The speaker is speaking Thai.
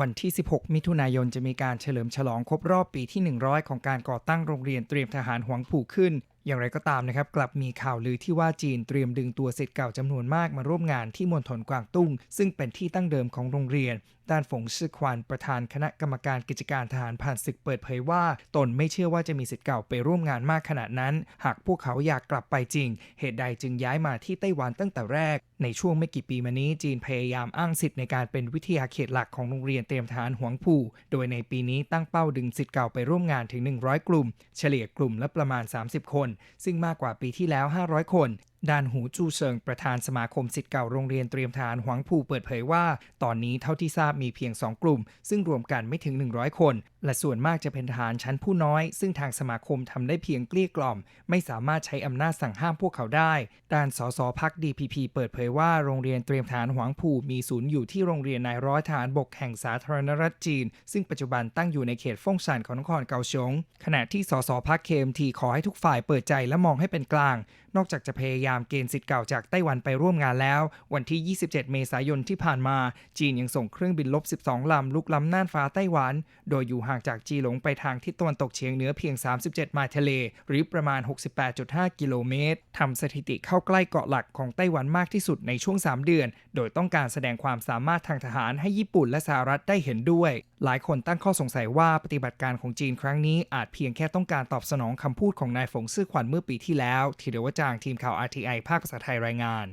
วันที่ 16 มิถุนายนจะมีการเฉลิมฉลองครบรอบปีที่ 100 ของการก่อตั้งโรงเรียนเตรียมทหารหวงผู่ขึ้น อย่างไรก็ตามนะครับ กลับมีข่าวลือที่ว่าจีนเตรียมดึงตัวศิษย์เก่าจำนวนมากมาร่วมงานที่มณฑลกวางตุ้ง ซึ่งเป็นที่ตั้งเดิมของโรงเรียน ด้านฝงซื่อควานประธานคณะกรรมการกิจการทหารผ่านศึกเปิดเผยว่า ตนไม่เชื่อว่าจะมีศิษย์เก่าไปร่วมงานมากขนาดนั้น หากพวกเขาอยากกลับไปจริง เหตุใดจึงย้ายมาที่ไต้หวันตั้งแต่แรก ในช่วงไม่กี่ปีมานี้จีนพยายามอ้างสิทธิ์ในการเป็นวิทยาเขตหลักของโรงเรียนเตรียมทหารหวงผู่ โดยในปีนี้ตั้งเป้าดึงสิทธิ์เก่าไปร่วมงานถึง 100 กลุ่ม เฉลี่ยกลุ่มละประมาณ 30 คนซึ่งมากกว่าปีที่แล้ว 500 คน ด้านหูจูเซิงประธานสมาคมสิทธิ์เก่าโรงเรียนเตรียมทหารหวังผู่เปิดเผยว่า ตอนนี้เท่าที่ทราบมีเพียง 2 กลุ่ม ซึ่งรวมกันไม่ถึง 100 คน และส่วนมากจะเป็นทหารชั้นผู้น้อย ซึ่งทางสมาคมทำได้เพียงเกลี้ยกล่อม ไม่สามารถใช้อำนาจสั่งห้ามพวกเขาได้ ด้านสสพัก DPP เปิดเผยว่าโรงเรียนเตรียมทหารหวังผู่มีศูนย์อยู่ที่โรงเรียนนายร้อยทหารบกแห่งสาธารณรัฐจีน ซึ่งปัจจุบันตั้งอยู่ในเขตฟงซานของนครเกาชงขณะที่สสพักเคมทีขอให้ทุกฝ่ายเปิดใจและมองให้เป็นกลาง นอกจากจะพยายามามเกณฑ์สิทธิ์เก่าจากไต้หวันไปร่วมงานแล้ว วันที่ 27 เมษายนที่ผ่านมา จีนยังส่งเครื่องบินลบ 12 ลำลุกล้ำน่านฟ้าไต้หวัน โดยอยู่ห่างจากจีหลงไปทางทิศตะวันตกเฉียงเหนือเพียง 37 ไมล์ทะเล หรือประมาณ 68.5 กิโลเมตรทำสถิติเข้าใกล้เกาะหลักของไต้หวันมากที่สุดในช่วง 3 เดือน โดยต้องการแสดงความสามารถทางทหารให้ญี่ปุ่นและสหรัฐได้เห็นด้วย หลายคนตั้งข้อสงสัยว่าปฏิบัติการของจีนครั้งนี้อาจเพียงแค่ต้องการตอบสนองคำพูดของนายฝงซื่อขวัญเมื่อปีที่แล้วทีเดียวว่าจางทีมข่าว RTI ภาคภาษาไทยรายงาน